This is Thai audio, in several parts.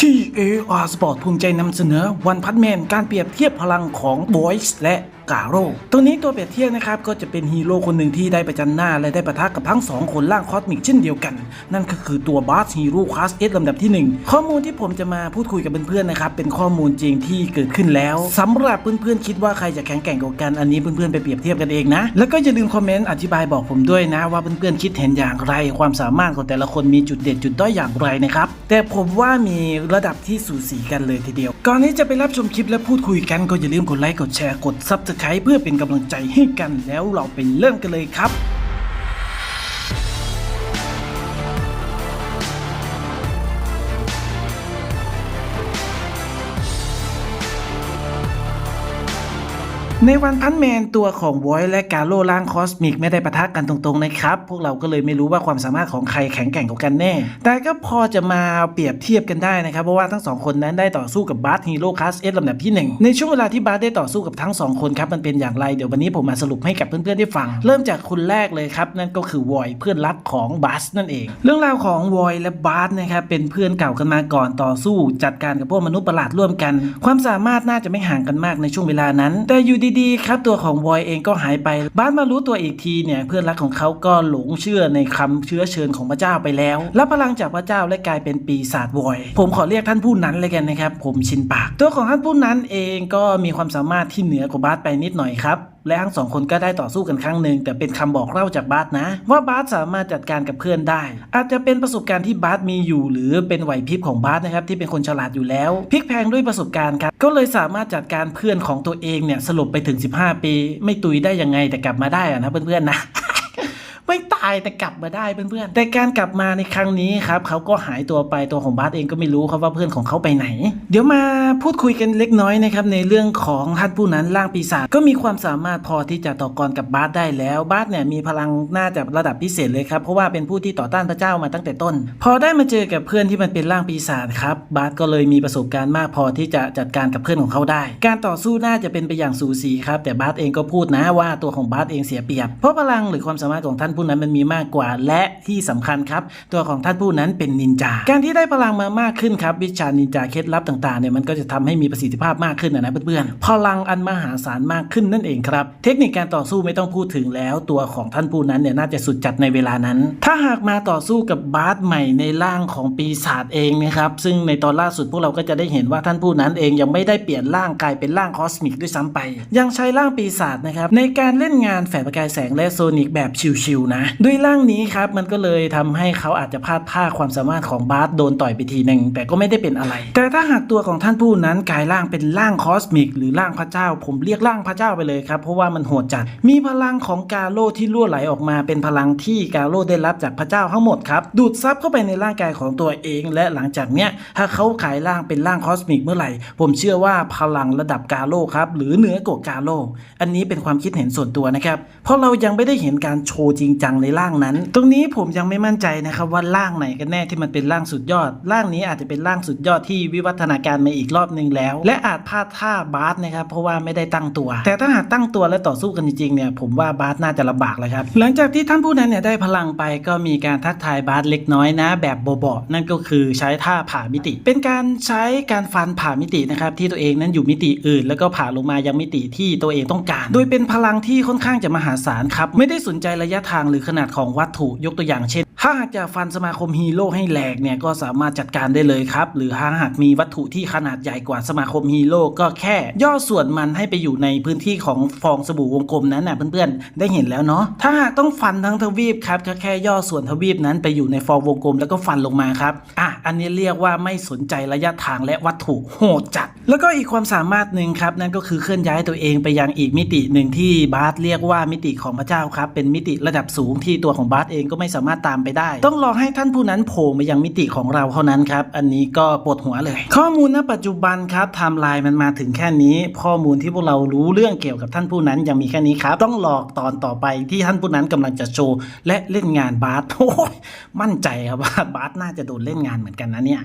ที่ AR Sport ภูมิใจนำเสนอวันพัดแมนการเปรียบเทียบพลังของ Voice และ กาโร่ตัวนี้ตัวเปรียบเทียบนะครับก็จะเป็นฮีโร่คนหนึ่งที่ได้ประจันหน้า และได้ประทะกับทั้งสองคนล่างคอสมิกเช่นเดียวกัน นั่นก็คือตัวบาสฮีโร่คลาสเอสลำดับที่ 1 ข้อมูลที่ผมจะมาพูดคุยกับเพื่อนๆนะครับเป็นข้อมูลจริงที่เกิดขึ้นแล้วสำหรับเพื่อนๆคิดว่าใครจะแข็งแกร่งกว่ากันอันนี้เพื่อนๆไปเปรียบเทียบกันเองนะแล้วก็อย่าลืมคอมเมนต์อธิบายบอกผมด้วยนะ ว่าเพื่อนๆคิดเห็นอย่างไร ความสามารถของแต่ละคนมีจุดเด่นจุดด้อยอย่างไรนะครับแต่ผมว่ามีระดับที่สูสีกันเลยทีเดียว ก่อนที่จะไปรับชมคลิปและพูดคุยกันก็อย่าลืมกดไลค์กดแชร์กด Subscribe เพื่อเป็นกำลังใจให้กันแล้วเราไปเริ่มกันเลยครับ ในวันพันแมนตัวของวอยและกาโลล่างคอสมิกไม่ได้ปะทะกันตรงๆนะครับ พวกเราก็เลยไม่รู้ว่าความสามารถของใครแข็งแกร่งกว่ากันแน่ แต่ก็พอจะมาเปรียบเทียบกันได้นะครับ เพราะว่าทั้งสองคนนั้นได้ต่อสู้กับบาร์ฮีโร่คลาสเอสลำดับที่ 1 ในช่วงเวลาที่บาร์ได้ต่อสู้กับทั้งสองคนครับ มันเป็นอย่างไรเดี๋ยววันนี้ผมมาสรุปให้กับเพื่อนๆได้ฟัง เริ่มจากคนแรกเลยครับนั่นก็คือวอยเพื่อนรักของบาสนั่นเอง เรื่องราวของวอยและบาสนะครับเป็นเพื่อนเก่ากันมาก่อนต่อสู้ จัดการกับพวกมนุษย์ประหลาดร่วมกัน ความสามารถน่าจะไม่ห่างกันมากในช่วงเวลานั้น แต่อยู่ดีๆ ครับตัวของวอยเองก็หายไป บ้านมารู้ตัวอีกทีเนี่ยเพื่อนรักของเขาก็หลงเชื่อในคำเชื้อเชิญของพระเจ้าไปแล้วรับพลังจากพระเจ้าและกลายเป็นปีศาจวอย ผมขอเรียกท่านผู้นั้นเลยกันนะครับ ผมชินปาก ตัวของท่านผู้นั้นเองก็มีความสามารถที่เหนือกว่าบาสไปนิดหน่อยครับ และทั้งสองคนก็ได้ต่อสู้กันครั้งหนึ่งแต่เป็นคำบอกเล่าจากบาสนะ ว่าบาสสามารถจัดการกับเพื่อนได้ อาจจะเป็นประสบการณ์ที่บาสมีอยู่ หรือเป็นไหวพริบของบาสนะครับที่เป็นคนฉลาดอยู่แล้วพลิกแพงด้วยประสบการณ์ครับก็เลยสามารถจัดการเพื่อนของตัวเองเนี่ยสลบไปถึง 15 ปี ไม่ตุยได้ยังไงแต่กลับมาได้อะนะเพื่อนๆนะ ไม่ตายแต่กลับมาได้เพื่อนๆแต่การกลับมาในครั้งนี้ครับเขาก็หายตัวไปตัวของบาสเองก็ไม่รู้ครับว่าเพื่อนของเขาไปไหน เดี๋ยวมาพูดคุยกันเล็กน้อยนะครับในเรื่องของท่านผู้นั้นร่างปีศาจก็มีความสามารถพอที่จะต่อกรกับบาสได้แล้วบาสเนี่ยมีพลังน่าจะระดับพิเศษเลยครับเพราะว่าเป็นผู้ที่ต่อต้านพระเจ้ามาตั้งแต่ต้น พอได้มาเจอกับเพื่อนที่มันเป็นร่างปีศาจครับบาสก็เลยมีประสบการณ์มากพอที่จะจัดการกับเพื่อนของเขาได้ การต่อสู้น่าจะเป็นไปอย่างสูสีครับแต่บาสเองก็พูดนะว่าตัวของบาสเองเสียเปรียบเพราะพลังหรือความสามารถของท่านผู้นั้นมันมีมากกว่า และที่สำคัญครับ ตัวของท่านผู้นั้นเป็นนินจา การที่ได้พลังมามากขึ้นครับ วิชานินจาเคล็ดลับต่างๆเนี่ยมันก็จะทำให้มีประสิทธิภาพมากขึ้นนะนะเพื่อนๆพลังอันมหาศาลมากขึ้นนั่นเองครับ เทคนิคการต่อสู้ไม่ต้องพูดถึงแล้ว ตัวของท่านผู้นั้นเนี่ยน่าจะสุดจัดในเวลานั้น ถ้าหากมาต่อสู้กับบาสใหม่ในร่างของปีศาจเองนะครับซึ่งในตอนล่าสุดพวกเราก็จะได้เห็นว่าท่านผู้นั้นเองยังไม่ได้เปลี่ยนร่างกายเป็นร่างคอสมิกด้วยซ้ำไป ยังใช้ร่างปีศาจนะครับในการเล่นงานแฝดประกายแสงและโซนิกแบบชิวๆนะ ด้วยร่างนี้ครับมันก็เลยทำให้เขาอาจจะพลาดท่าความสามารถของบาสโดนต่อยไปทีหนึ่งแต่ก็ไม่ได้เป็นอะไร แต่ถ้าหากตัวของท่านผู้นั้นกลายร่างเป็นร่างคอสมิกหรือร่างพระเจ้า ผมเรียกร่างพระเจ้าไปเลยครับเพราะว่ามันโหดจัดมีพลังของกาโลที่รั่วไหลออกมาเป็นพลังที่กาโลได้รับจากพระเจ้าทั้งหมดครับดูดซับเข้าไปในร่างกายของตัวเอง และหลังจากเนี้ยถ้าเขาขายร่างเป็นร่างคอสมิกเมื่อไหร่ ผมเชื่อว่าพลังระดับกาโลครับหรือเหนือกว่ากาโลอันนี้เป็นความคิดเห็นส่วนตัวนะครับเพราะเรายังไม่ได้เห็นการโชว์จริงจังในร่างนั้น ตรงนี้ผมยังไม่มั่นใจนะครับว่าร่างไหนกันแน่ที่มันเป็นร่างสุดยอด ร่างนี้อาจจะเป็นร่างสุดยอดที่วิวัฒนาการมาอีกรอบหนึ่งแล้ว และอาจพลาดท่าบาสนะครับเพราะว่าไม่ได้ตั้งตัว แต่ถ้าหากตั้งตัวและต่อสู้กันจริงๆเนี่ยผมว่าบาสน่าจะลำบากเลยครับหลังจากที่ท่านผู้นั้นเนี่ยได้พลังไปก็มีการทักทายบาสเล็กน้อยนะ แบบโบะๆนั่นก็คือใช้ท่าผ่ามิติ เป็นการใช้การฟันผ่ามิตินะครับที่ตัวเองนั้นอยู่มิติอื่น แล้วก็ผ่าลงมายังมิติที่ตัวเองต้องการ โดยเป็นพลังที่ค่อนข้างจะมหาศาลครับไม่ได้สนใจระยะทางหรือขนาดของวัตถุยกตัวอย่างเช่น ถ้าหากจะฟันสมาคมฮีโร่ให้แหลกเนี่ยก็สามารถจัดการได้เลยครับ หรือถ้าหากมีวัตถุที่ขนาดใหญ่กว่าสมาคมฮีโร่ก็แค่ ย่อส่วนมันให้ไปอยู่ในพื้นที่ของฟองสบู่วงกลมนั้นนะเพื่อนๆ ได้เห็นแล้วเนาะถ้าหากต้องฟันทั้งทวีปครับก็แค่ย่อส่วนทวีปนั้นไปอยู่ในฟองวงกลมแล้วก็ฟันลงมาครับอะอันนี้เรียกว่าไม่สนใจระยะทางและวัตถุโหดจัด แล้วก็อีกความสามารถหนึ่งครับนั่นก็คือเคลื่อนย้ายตัวเองไปยังอีกมิติหนึ่งที่บาร์สเรียกว่ามิติของพระเจ้าครับเป็นมิติระดับสูงที่ตัวของบาร์สเองก็ไม่สามารถตามไปได้ ต้องรอให้ท่านผู้นั้นโผล่มายังมิติของเราเท่านั้นครับ อันนี้ก็ปวดหัวเลย ข้อมูลณปัจจุบันครับไทม์ไลน์มันมาถึงแค่นี้ ข้อมูลที่พวกเรารู้เรื่องเกี่ยวกับท่านผู้นั้นยังมีแค่นี้ครับ ต้องรอตอนต่อไปที่ท่านผู้นั้นกำลังจะโชว์และเล่นงานบาสโอ้ยมั่นใจครับว่าบาสน่าจะโดนเล่นงานเหมือนกันนะเนี่ย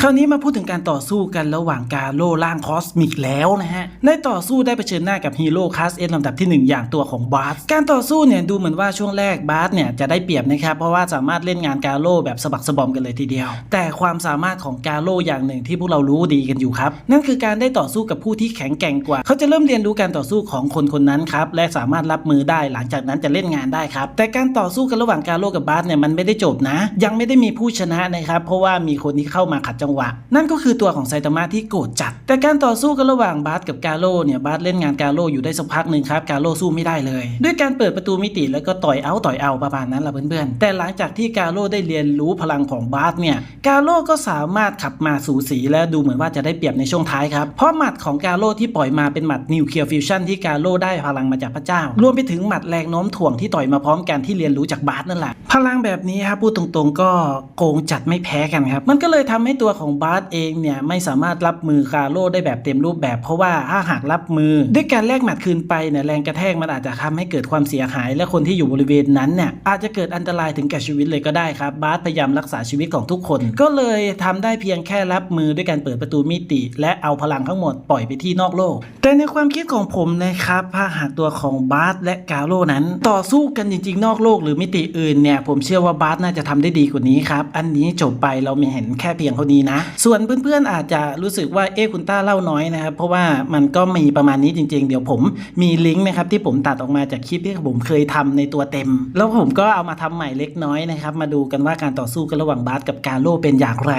คราวนี้มาพูดถึงการต่อสู้กันระหว่างกาโลร่างคอสมิกแล้วนะฮะในต่อสู้ได้เผชิญหน้ากับฮีโร่คลาสเอสลำดับที่ 1 อย่างตัวของบาสการต่อสู้เนี่ยดูเหมือนว่าช่วงแรกบาสเนี่ยจะได้เปรียบนะครับ เพราะว่าสามารถเล่นงานกาโลแบบสะบักสะบอมกันเลยทีเดียว แต่ความสามารถของกาโลอย่างหนึ่งที่พวกเรารู้ดีกันอยู่ครับ นั่นคือการได้ต่อสู้กับผู้ที่แข็งแกร่งกว่า เขาจะเริ่มเรียนรู้การต่อสู้ของคนคนนั้นครับ และสามารถรับมือได้หลังจากนั้นจะเล่นงานได้ครับ แต่การต่อสู้กันระหว่างกาโลกับบาสเนี่ยมันไม่ได้จบนะ ยังไม่ได้มีผู้ชนะนะครับ เพราะว่ามีคนที่เข้ามาขัดจังหวะ นั่นก็คือตัวของไซตามะที่โกรธจัด แต่การต่อสู้กันระหว่างบาสกับกาโลเนี่ยบาสเล่นงานกาโลอยู่ได้สักพักหนึ่งครับกาโลสู้ไม่ได้เลย ด้วยการเปิดประตูมิติแล้วก็ต่อยเอาต่อยเอาประมาณนั้นแหละเพื่อนๆ แต่หลังจากที่กาโลได้เรียนรู้พลังของบาสเนี่ยกาโลก็สามารถขับมาสูสีและดูเหมือนว่าจะได้เปรียบในช่วงท้ายครับเพราะหมัดของกาโลที่ปล่อยมาเป็นหมัดนิวเคลียร์ฟิวชั่นที่กาโลได้พลังมาจากพระเจ้ารวมไปถึงหมัดแรงโน้มถ่วงที่ต่อยมาพร้อมกันที่เรียนรู้จากบาสนั่นแหละพลังแบบนี้ครับพูดตรงๆก็โกงจัดไม่แพ้กันครับมันก็เลยทำให้ตัวของบาสเองเนี่ยไม่สามารถรับมือกาโลได้แบบเต็มรูปแบบ เพราะว่าถ้าหากรับมือ ด้วยการแลกหมัดคืนไปเนี่ยแรงกระแทกมันอาจจะทำให้เกิดความเสียหาย และคนที่อยู่บริเวณนั้นเนี่ยอาจจะเกิดอันตรายถึงแก่ชีวิตเลยก็ได้ครับบาสพยายามรักษาชีวิตของทุกคน ก็เลยทำได้เพียงแค่รับมือด้วยการเปิดประตูมิติ และเอาพลังทั้งหมดปล่อยไปที่นอกโลก แต่ในความคิดของผมนะครับถ้าหากตัวของบาสและกาโลนั้น ต่อสู้กันจริง ๆ นอกโลก หรือมิติอื่นเนี่ยผมเชื่อว่าบาสน่าจะทำได้ดีกว่านี้ครับอันนี้จบไปเราไม่เห็นแค่เพียงเท่านี้นะ ส่วนเพื่อนๆอาจจะรู้สึกว่าเอ๊คุณต้าเล่าน้อยนะครับ เพราะว่ามันก็มีประมาณนี้จริง ๆ เดี๋ยวผมมีลิงก์นะครับที่ผมตัดออกมาจากคลิปที่ผมเคยทำในตัวเต็ม แล้วผมก็เอามาทำใหม่เล็กน้อยนะครับ มาดูกันว่าการต่อสู้กันระหว่างบาสกับกาโลเป็นอย่างไร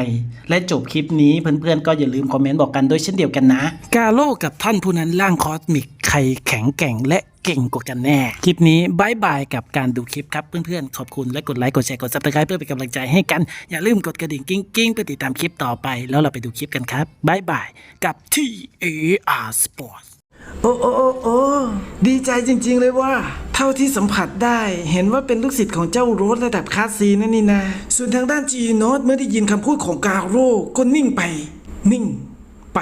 และจบคลิปนี้เพื่อนๆก็อย่าลืมคอมเมนต์บอกกันด้วยเช่นเดียวกันนะ กาโลกับท่านผู้นั้นร่างคอสมิก รแข็งแกร่งและเก่งกว่ากันแน่ คลิปนี้บายบายกับการดูคลิปครับ เพื่อนๆ ขอบคุณและกดไลค์ กดแชร์ กดซับสไครป์เพื่อเป็นกำลังใจให้กัน อย่าลืมกดกระดิ่งกิ้งๆเพื่อติดตามคลิปต่อไป แล้วเราไปดูคลิปกันครับบายบายกับ TAR Sports โอ้โอ้โอ้โอ้ดีใจจริง ๆ เลยว่า เท่าที่สัมผัสได้เห็นว่าเป็นลูกศิษย์ของเจ้าโรสระดับคลาสซีนั่นนี่นะส่วนทางด้านจีโนตเมื่อได้ยินคำพูดของกาโร่ก็นิ่งไป นิ่งไป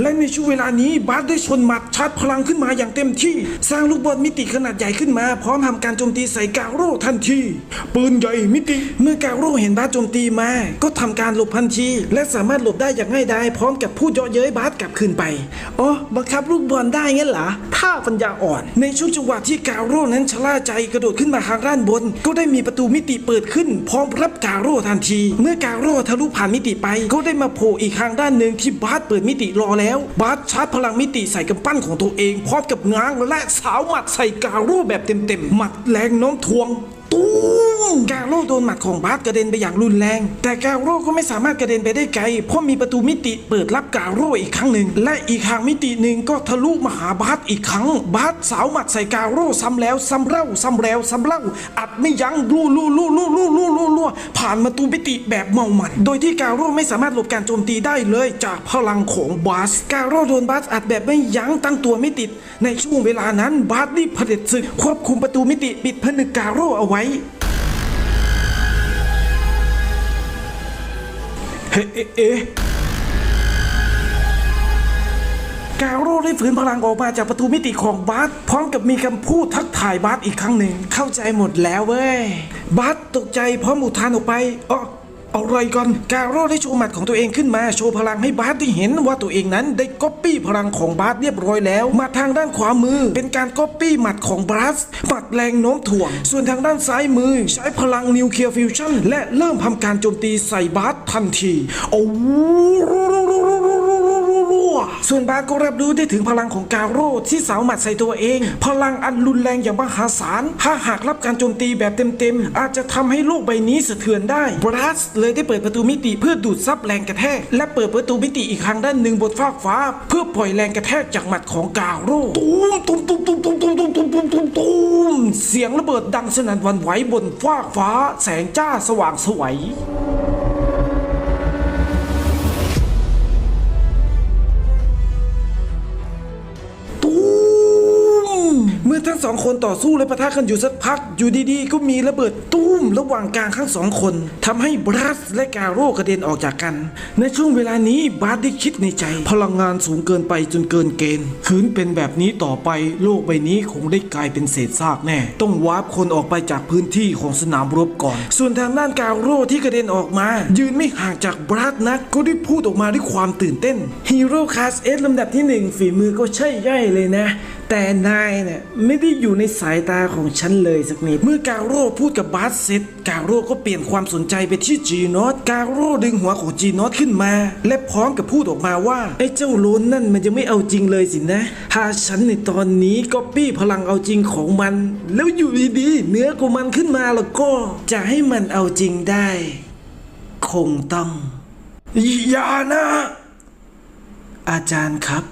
และในช่วงเวลานี้บาสได้ชนหมัดชาร์จพลังขึ้นมาอย่างเต็มที่ สร้างลูกบอลมิติขนาดใหญ่ขึ้นมา พร้อมทำการโจมตีใส่กาโร่ทันที ปืนใหญ่มิติ เมื่อกาโร่เห็นบาสโจมตีมา ก็ทำการหลบทันที และสามารถหลบได้อย่างง่ายดายพร้อมกับพูดเยาะเย้ยบาสกลับคืนไปอ๋อบังคับลูกบอลได้งั้นเหรอท่าปัญญาอ่อน ในช่วงจังหวะที่กาโร่นั้นชะล่าใจกระโดดขึ้นมาทางด้านบน ก็ได้มีประตูมิติเปิดขึ้น พร้อมรับกาโร่ทันที เมื่อกาโร่ทะลุผ่านมิติไป ก็ได้มาโผล่อีกทางด้านหนึ่งที่บาสเปิดมิติรอแล้วแล้ว บาสชาร์จพลังมิติใส่กำปั้นของตัวเองพร้อมกับง้างและสาวหมัดใส่กาโร่แบบเต็มๆ หมัดแรงโน้มถ่วงตุ้มกาโร่โดนหมัดของบาสกระเด็นไปอย่างรุนแรง แต่กาโร่ก็ไม่สามารถกระเด็นไปได้ไกล เพราะมีประตูมิติเปิดรับกาโร่อีกครั้งหนึ่ง และอีกทางมิติหนึ่งก็ทะลุมาหาบาสอีกครั้ง บาสสาวหมัดใส่กาโร่ซ้ำแล้วซ้ำเล่าซ้ำแล้วซ้ำเล่าอัดไม่ยั้งลู่ลู่ลู่ลู่ลู่ลู่านประตูมิติแบบเมามัน โดยที่กาโร่ไม่สามารถหลบการโจมตีได้เลยจากพลังของบาส กาโร่โดนบาสอัดแบบไม่ยั้งตั้งตัวไม่ติด ในช่วงเวลานั้นบาสรีบเผด็จศึกควบคุมประตูมิติปิดผนึกกาโร่เอาไว้เฮ้เอ๊ะ กาโร่ได้ฝืนพลังออกมาจากประตูมิติของบาสพร้อมกับมีคำพูดทักทายบาสอีกครั้งหนึ่ง เข้าใจหมดแล้วเว้ย บาสตกใจพร้อมอุทานออกไปอ๋ออะไรกันกาโร่ได้โชว์หมัดของตัวเองขึ้นมาโชว์พลังให้บาสได้เห็นว่าตัวเองนั้นได้ก๊อปปี้พลังของบาสเรียบร้อยแล้วมาทางด้านขวามือ เป็นการก๊อปปี้หมัดของบาสหมัดแรงโน้มถ่วง ส่วนทางด้านซ้ายมือ ใช้พลังนิวเคลียร์ฟิวชั่นและเริ่มทำการโจมตีใส่บาสทันทีโอ้โส่วนบาก็รับรู้ได้ถึงพลังของกาโร่ที่สาวหมัดใส่ตัวเอง พลังอันรุนแรงอย่างมหาศาลถ้าหากรับการโจมตีแบบเต็มๆ อาจจะทำให้โลกใบนี้สะเทือนได้บรัสเลยได้เปิดประตูมิติเพื่อดูดซับแรงกระแทก และเปิดประตูมิติอีกทางด้านหนึ่งบนฟากฟ้า เพื่อปล่อยแรงกระแทกจากหมัดของกาโร่ตุ้มตุ้มตุ้มตุ้มตุ้มตุ้มตุ้มตุ้มตุ้มตุ้มตุ้มเสียงระเบิดดังสนั่นวันไหวบนฟากฟ้า แสงจ้าสว่างไสวย สองคนต่อสู้และปะทะกันอยู่สักพัก อยู่ดีๆ ก็มีระเบิดตุ้มระหว่างกลางทั้งสองคนทำให้บรัสและกาโร่กระเด็นออกจากกัน ในช่วงเวลานี้บาสได้คิดในใจ พลังงานสูงเกินไปจนเกินเกณฑ์คืนเป็นแบบนี้ต่อไปโลกใบนี้คงได้กลายเป็นเศษซากแน่ ต้องวาร์ปคนออกไปจากพื้นที่ของสนามรบก่อน ส่วนทางด้านกาโร่ที่กระเด็นออกมา ยืนไม่ห่างจากบรัสนักก็ได้พูดออกมาด้วยความตื่นเต้นฮีโร่คลาสเอสลำดับที่หนึ่งฝีมือก็ใช่ย่อยเลยนะแต่นายเนี่ยไม่ได้อยู่ในสายตาของฉันเลยสักนิด เมื่อกาโร่พูดกับบาสเสร็จกาโร่ก็เปลี่ยนความสนใจไปที่จีนอตกาโร่ดึงหัวของจีนอตขึ้นมา และพร้อมกับพูดออกมาว่า ไอ้เจ้าโลนนั่นมันจะไม่เอาจริงเลยสินะถ้าฉันในตอนนี้ก็ปี้พลังเอาจริงของมัน แล้วอยู่ดีๆเนื้อของมันขึ้นมาแล้วก็ จะให้มันเอาจริงได้ คงต้องอย่านะ อาจารย์ครับ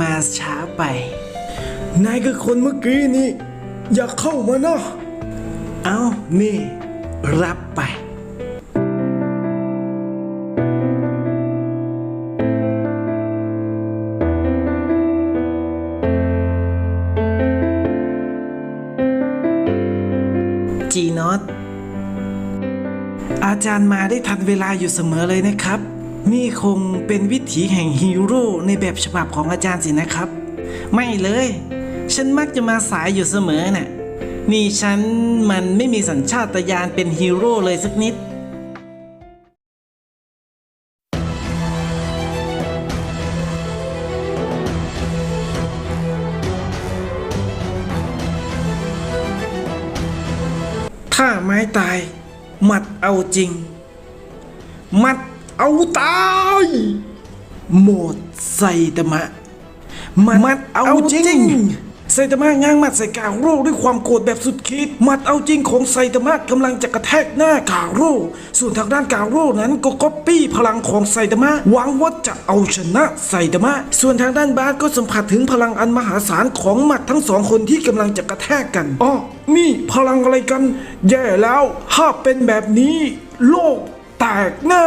มาช้าไป นายคือคนเมื่อกี้นี่ อย่าเข้ามานะ เอานี่ รับไปจีนอตอาจารย์มาได้ทันเวลาอยู่เสมอเลยนะครับ นี่คงเป็นวิถีแห่งฮีโร่ในแบบฉบับของอาจารย์สินะครับ ไม่เลย ฉันมักจะมาสายอยู่เสมอน่ะ นี่ฉันมันไม่มีสัญชาตญาณเป็นฮีโร่เลยสักนิดถ้าไม้ตายหมัดเอาจริงหมัด เอาตายโหมดไซตามะมัดเอาจริงไซตามะง้างมัดใส่กาโร่ด้วยความโกรธแบบสุดขีดมัดเอาจริงของไซตามะกำลังจะกระแทกหน้ากาโร่ส่วนทางด้านกาโร่นั้นก็ก๊อปปี้พลังของไซตามะหวังว่าจะเอาชนะไซตามะ ส่วนทางด้านบาสก็สัมผัสถึงพลังอันมหาศาลของมัดทั้งสองคนที่กำลังจะกระแทกกันอ๋อนี่พลังอะไรกัน แย่แล้วถ้าเป็นแบบนี้ โลกแตกแน่